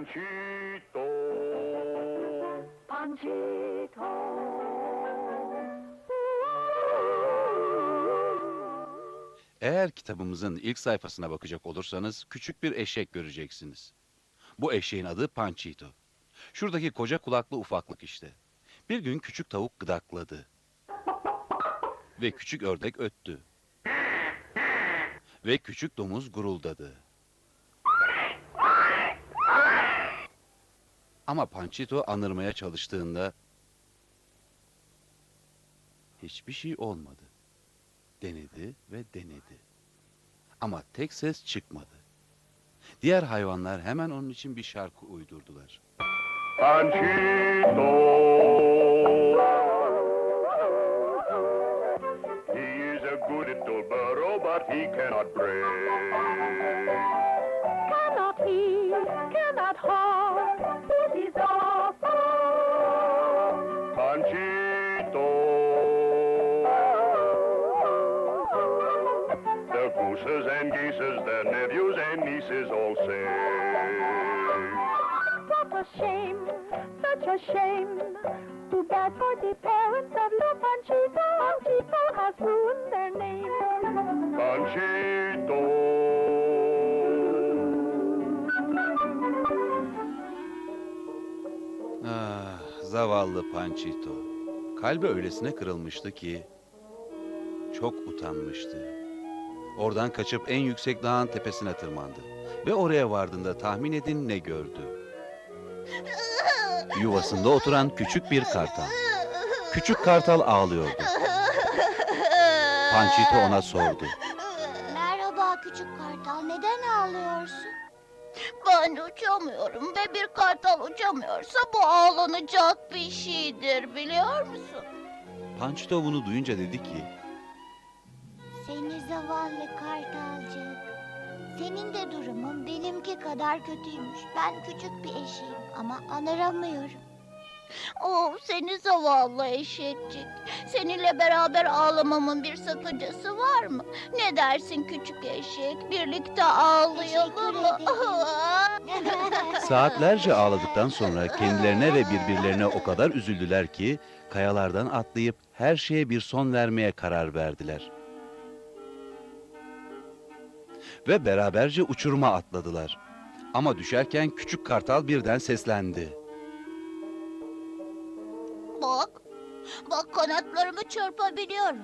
Panchito. Panchito. Eğer kitabımızın ilk sayfasına bakacak olursanız küçük bir eşek göreceksiniz. Bu eşeğin adı Panchito. Şuradaki koca kulaklı ufaklık işte. Bir gün küçük tavuk gıdakladı. Ve küçük ördek öttü. Ve küçük domuz guruldadı. Ama Panchito anırmaya çalıştığında hiçbir şey olmadı. Denedi ve denedi. Ama tek ses çıkmadı. Diğer hayvanlar hemen onun için bir şarkı uydurdular. Panchito. He is a good little burro, but he cannot break. Shame, such a shame. Too bad for the parents of little Panchito. Panchito has ruined their name. Panchito. Ah, zavallı Panchito. Kalbi öylesine kırılmıştı ki çok utanmıştı. Oradan kaçıp en yüksek dağın tepesine tırmandı. Ve oraya vardığında tahmin edin ne gördü. Yuvasında oturan küçük bir kartal. Küçük kartal ağlıyordu. Panchito ona sordu. Merhaba küçük kartal, neden ağlıyorsun? Ben uçamıyorum ve bir kartal uçamıyorsa bu ağlanacak bir şeydir biliyor musun? Panchito bunu duyunca dedi ki, Seni zavallı kartalcık. Senin de durumun benimki kadar kötüymüş. Ben küçük bir eşeğim ama anıramıyorum. Oh seni zavallı eşekcik. Seninle beraber ağlamamın bir sakıncası var mı? Ne dersin küçük eşek? Birlikte ağlayalım mı? Saatlerce ağladıktan sonra kendilerine ve birbirlerine o kadar üzüldüler ki kayalardan atlayıp her şeye bir son vermeye karar verdiler. Ve beraberce uçuruma atladılar. Ama düşerken küçük kartal birden seslendi. Bak, bak kanatlarımı çırpabiliyorum.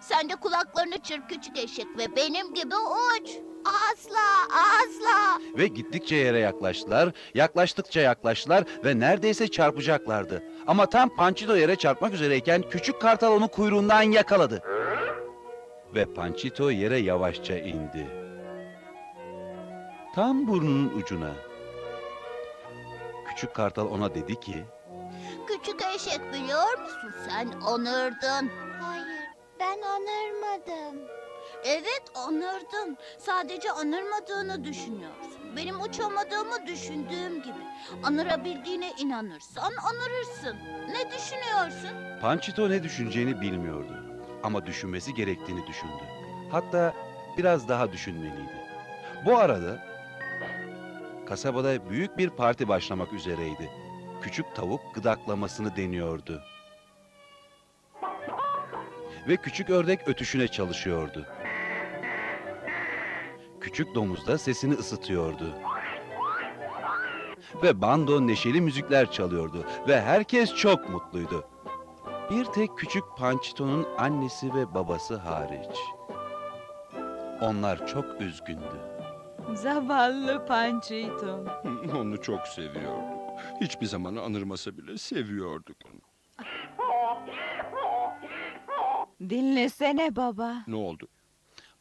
Sen de kulaklarını çırp küçük eşek ve benim gibi uç. Asla, asla. Ve gittikçe yere yaklaştılar, yaklaştıkça yaklaştılar ve neredeyse çarpacaklardı. Ama tam Panchito yere çarpmak üzereyken küçük kartal onu kuyruğundan yakaladı. Ve Panchito yere yavaşça indi. Tam burnunun ucuna. Küçük kartal ona dedi ki, Küçük eşek biliyor musun sen anırdın. Hayır, ben anırmadım. Evet anırdın. Sadece anırmadığını düşünüyorsun. Benim uçamadığımı düşündüğüm gibi. Anırabildiğine inanırsan anırırsın. Ne düşünüyorsun? Panchito ne düşüneceğini bilmiyordu. Ama düşünmesi gerektiğini düşündü. Hatta biraz daha düşünmeliydi. Bu arada kasabada büyük bir parti başlamak üzereydi. Küçük tavuk gıdaklamasını deniyordu. Ve küçük ördek ötüşüne çalışıyordu. Küçük domuz da sesini ısıtıyordu. Ve bando neşeli müzikler çalıyordu ve herkes çok mutluydu. Bir tek küçük Pançito'nun annesi ve babası hariç. Onlar çok üzgündü. Zavallı Panchito. Onu çok seviyorduk. Hiçbir zaman anırmasa bile seviyorduk onu. Dinlesene baba. Ne oldu?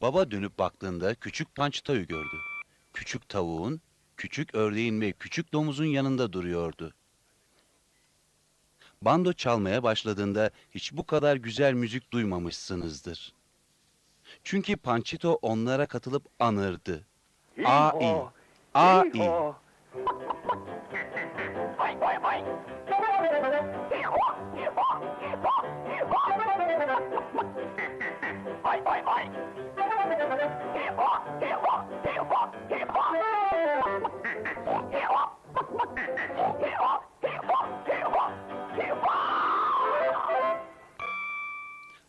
Baba dönüp baktığında küçük Pançito'yu gördü. Küçük tavuğun, küçük ördeğin ve küçük domuzun yanında duruyordu. Bando çalmaya başladığında hiç bu kadar güzel müzik duymamışsınızdır. Çünkü Panchito onlara katılıp anırdı. A i. A i.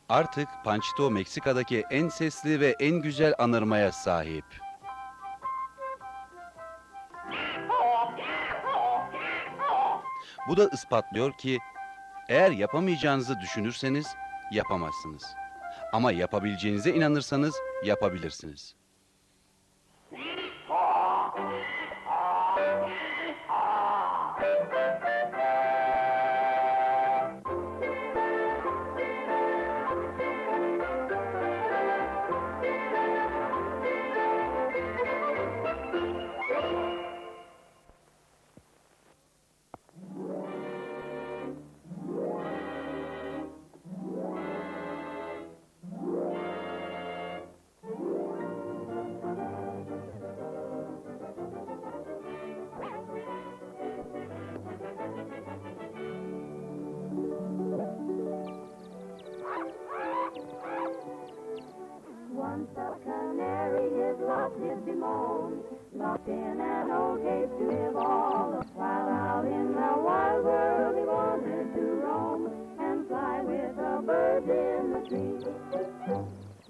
Artık Panchito Meksika'daki en sesli ve en güzel anırmaya sahip. Bu da ispatlıyor ki eğer yapamayacağınızı düşünürseniz yapamazsınız. Ama yapabileceğinize inanırsanız yapabilirsiniz. His bemoaned, locked in an old cage to live all while out in the wide world he wanted to roam and fly with the birds in the trees.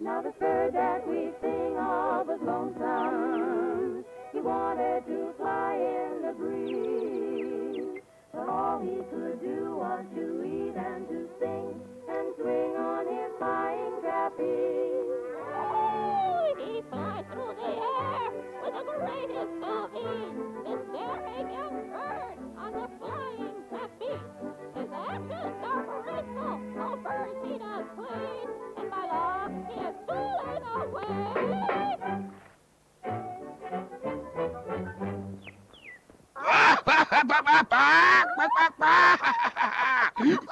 Now the bird that we sing of was lonesome. He wanted to fly in the breeze, but all he could do was to eat and to sing and swing on his flying trapeze.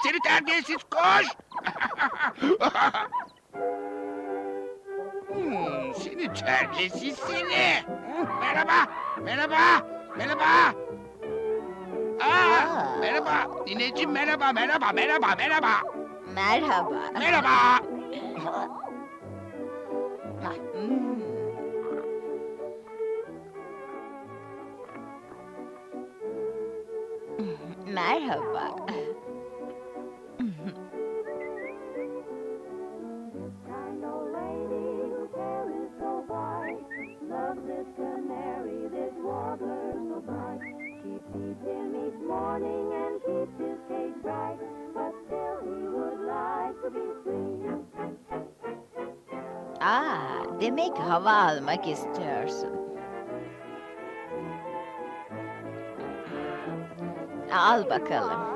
Se ele tá desses coxos! hum, se ele tá desse cine! Merhaba, merhaba, merhaba. Aa, merhaba, nineciğim merhaba, merhaba, merhaba, merhaba. Merhaba. Merhaba. Hmm. Merhaba. Aa, demek hava almak istiyorsun. Al bakalım.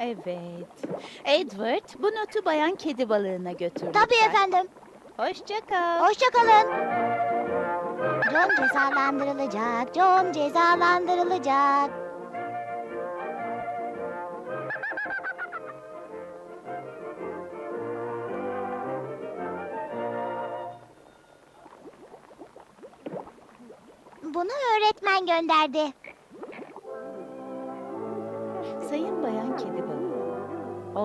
Evet. Edward, bu notu bayan kedi balığına götür. Tabii lütfen. efendim. Hoşça kal. Hoşçakalın. John cezalandırılacak. John cezalandırılacak. Bunu öğretmen gönderdi.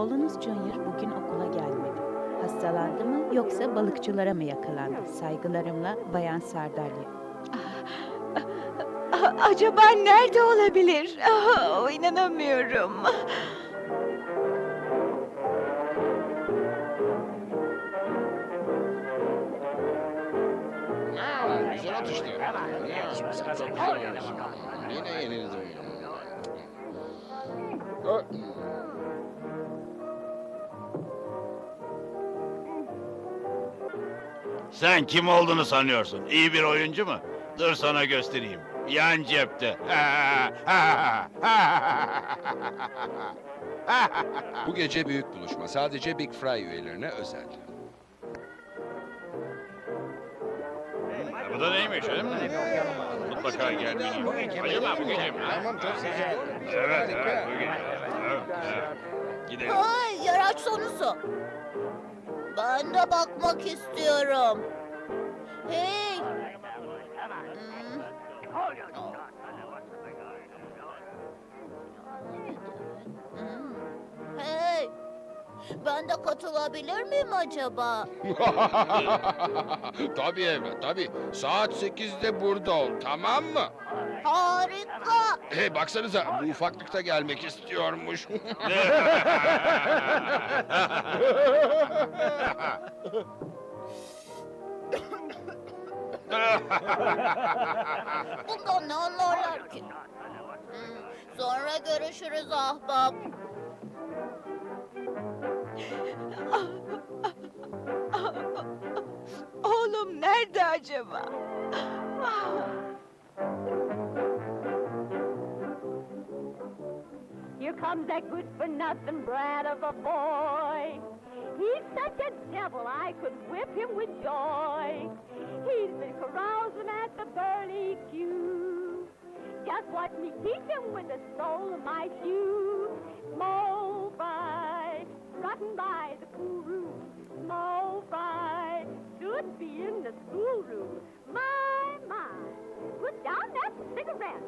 Oğlunuz Junior bugün okula gelmedi. Hastalandı mı yoksa balıkçılara mı yakalandı? Saygılarımla bayan Sardalya. Acaba nerede olabilir? Ah, inanamıyorum. Güzel atıştı. Çok güzel oynadı. Yine yenildim. Sen kim olduğunu sanıyorsun? İyi bir oyuncu mu? Dur sana göstereyim. Yan cepte. Bu gece büyük buluşma. Sadece Big Fry üyelerine özel. Bu da neymiş öyle mi? Mutlaka gelmeliyim. Acaba bu gece mi? Tamam çok güzel. Evet, evet bu gece. Evet, evet. Gidelim. Ay, yaraç sonusu. Ben de bakmak istiyorum. Hey! Hmm. Hey! Ben de katılabilir miyim acaba? tabii evlat tabii. Saat sekizde burada ol tamam mı? Harika! Hey baksanıza bu ufaklıkta gelmek istiyormuş. Bundan ne anlarlar ki? Hmm, Sonra görüşürüz ahbap. Oğlum nerede acaba? Ah, Here comes that good for nothing brat of a boy. He's such a devil I could whip him with joy. He's been carousing at the Burley Q. Just watch me teach him with the sole of my shoe. Mo Fry, strutting by the pool Mo Fry, should be in the schoolroom. My, my, put down that cigarette.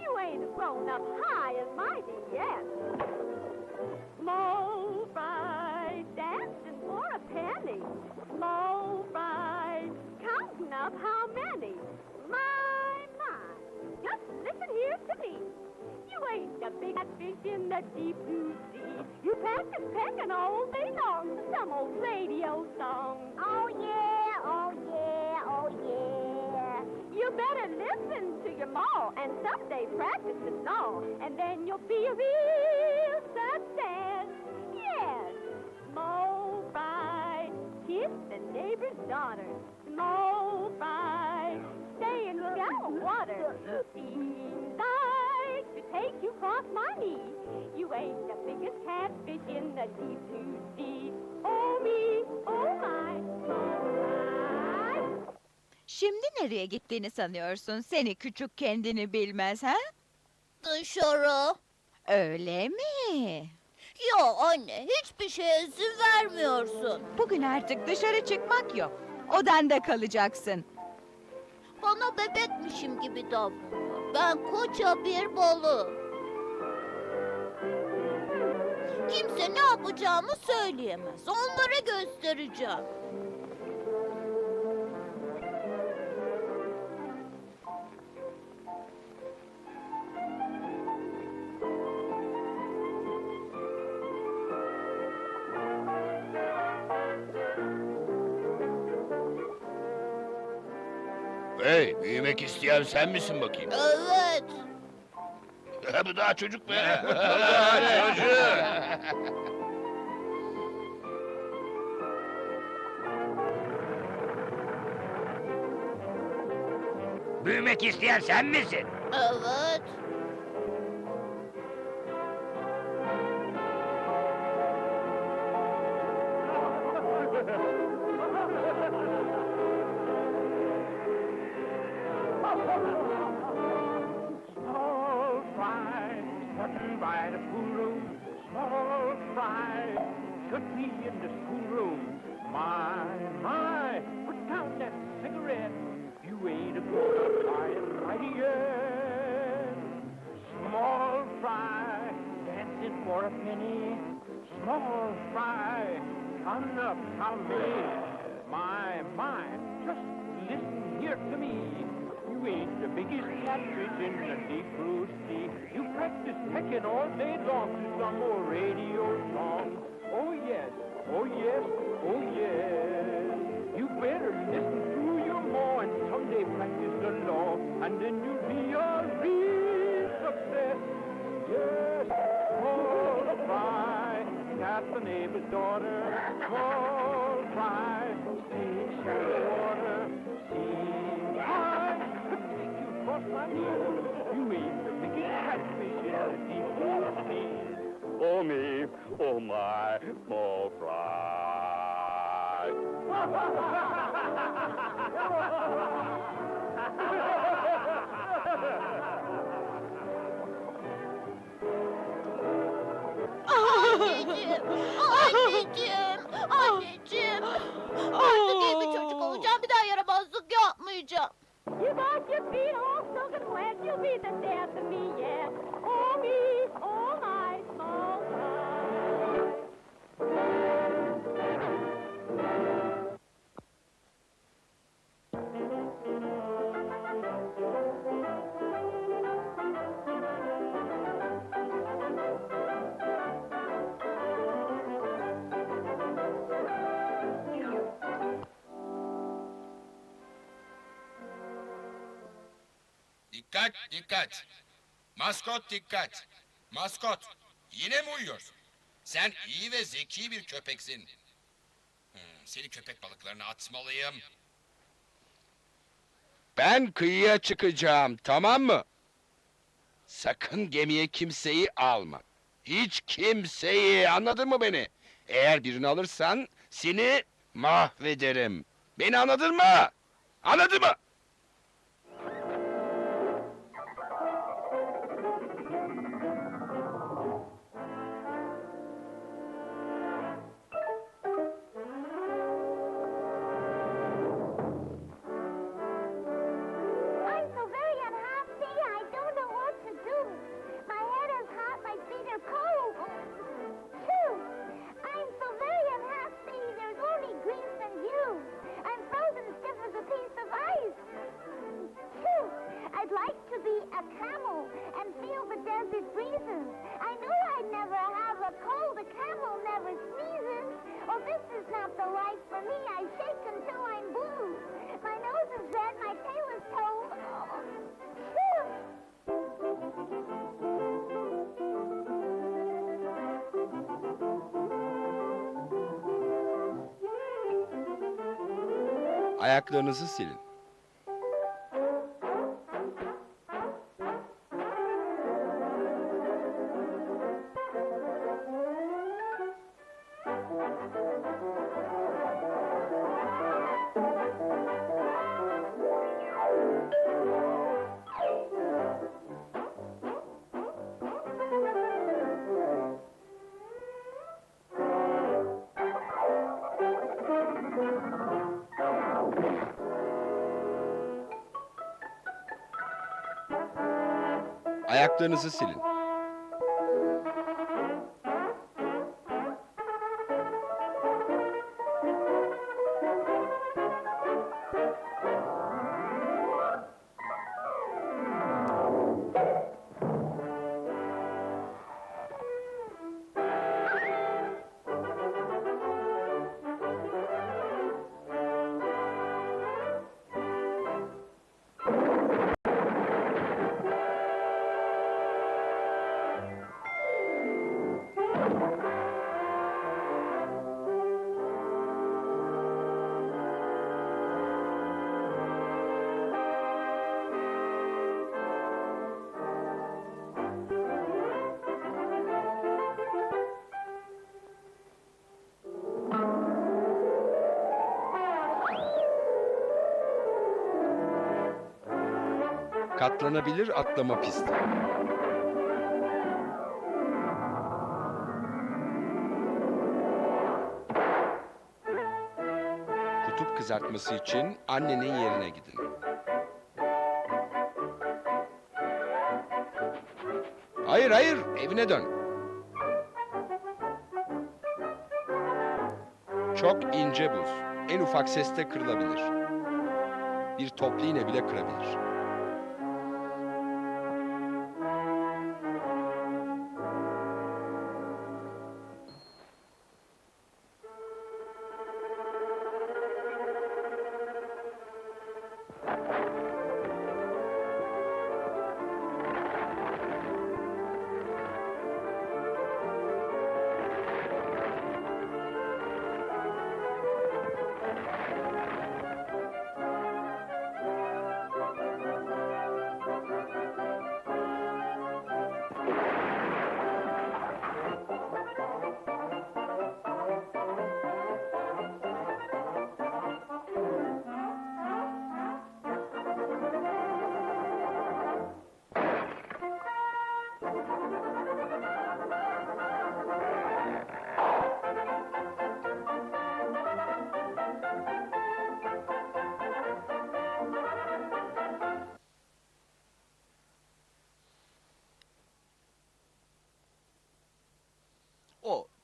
You ain't grown up high and mighty yet. Fry, dancing for a penny. Fry, counting up how many. My, my, just listen here to me. You ain't the big fish in the deep blue. You practice pecking all day long to some old radio song. Oh yeah, oh yeah, oh yeah. You better listen to your ma and someday practice the song, and then you'll be a real success. Yes, Mo Fry, kiss the neighbor's daughter. Mo Fry, stay in the shallow water. Like to take you across my knee. You ain't the biggest catfish in the deep blue sea. Oh me, oh my, Mo Fry. Şimdi nereye gittiğini sanıyorsun? Seni küçük kendini bilmez ha? Dışarı. Öyle mi? Ya anne hiçbir şeye izin vermiyorsun. Bugün artık dışarı çıkmak yok. Odanda kalacaksın. Bana bebekmişim gibi davranıyor. Ben koca bir balı. Kimse ne yapacağımı söyleyemez. Onlara göstereceğim. Hey büyümek isteyen sen misin bakayım? Evet. Bu daha çocuk be. Büyümek isteyen sen misin? Evet. Penny. Small fry, counting up how many. My, my, just listen here to me. You ain't the biggest catfish in the deep blue sea. You practice pecking all day long to some old radio song. Oh yes, oh yes, oh yes. You better listen to your ma and someday practice the law, and then you'll be that's the neighbor's daughter. Small fry, stay in shallow water. See, I could take you across my knee. You ain't the biggest catfish in the deep blue sea. Oh me, oh my, oh, more fry. Anneciğim, anneciğim. Artık iyi bir çocuk olacağım, bir daha yaramazlık yapmayacağım. You got your feet all stuck wet, you'll be the death of me, yeah. All me, all my small time. Dikkat, dikkat. Maskot dikkat. Maskot, yine mi uyuyorsun? Sen iyi ve zeki bir köpeksin. Hmm, seni köpek balıklarına atmalıyım. Ben kıyıya çıkacağım, tamam mı? Sakın gemiye kimseyi alma. Hiç kimseyi, anladın mı beni? Eğer birini alırsan seni mahvederim. Beni anladın mı? Anladın mı? Ayaklarınızı silin. Ayaklarınızı silin. Katlanabilir atlama pisti. Kutup kızartması için annenin yerine gidin. Hayır hayır evine dön. Çok ince buz. En ufak seste kırılabilir. Bir iğne bile kırabilir.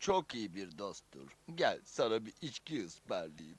Çok iyi bir dosttur. Gel sana bir içki ısmarlayayım.